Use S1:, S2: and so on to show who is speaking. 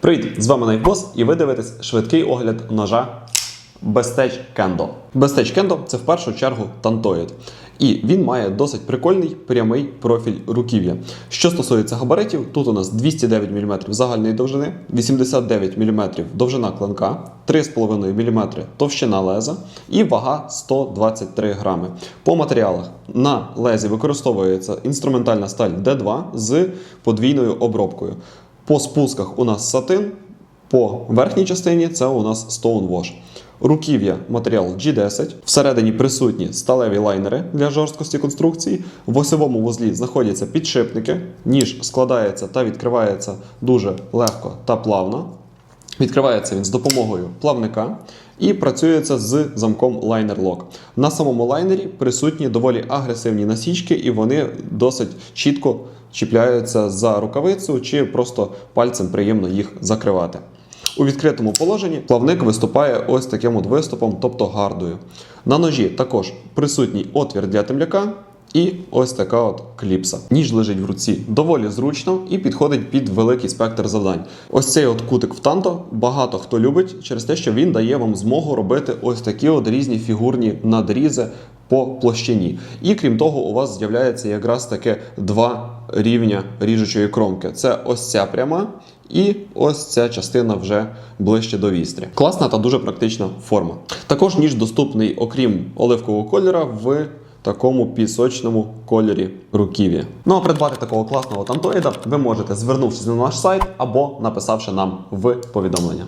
S1: Привіт! З вами Найбос, і ви дивитесь швидкий огляд ножа Bestech Kendo. Bestech Kendo – це в першу чергу тантоїд. І він має досить прикольний прямий профіль руків'я. Що стосується габаритів, тут у нас 209 мм загальної довжини, 89 мм довжина клинка, 3,5 мм товщина леза і вага 123 грами. По матеріалах на лезі використовується інструментальна сталь D2 з подвійною обробкою. По спусках у нас сатин, по верхній частині це у нас Stonewash. Руків'я матеріал G10. Всередині присутні сталеві лайнери для жорсткості конструкції. В осьовому вузлі знаходяться підшипники. Ніж складається та відкривається дуже легко та плавно. Відкривається він з допомогою плавника і працюється з замком Liner Lock. На самому лайнері присутні доволі агресивні насічки, і вони досить чітко чіпляються за рукавицю чи просто пальцем приємно їх закривати. У відкритому положенні плавник виступає ось таким от виступом, тобто гардою. На ножі також присутній отвір для темляка. І ось така от кліпса. Ніж лежить в руці доволі зручно і підходить під великий спектр завдань. Ось цей от кутик в танто багато хто любить через те, що він дає вам змогу робити ось такі от різні фігурні надрізи по площині. І крім того, у вас з'являється якраз таке два рівня ріжучої кромки. Це ось ця пряма. І ось ця частина вже ближче до вістря. Класна та дуже практична форма. Також ніж доступний, окрім оливкового кольора, в такому пісочному кольорі руків'я. Ну а придбати такого класного тантоїда ви можете, звернувшись на наш сайт або написавши нам в повідомлення.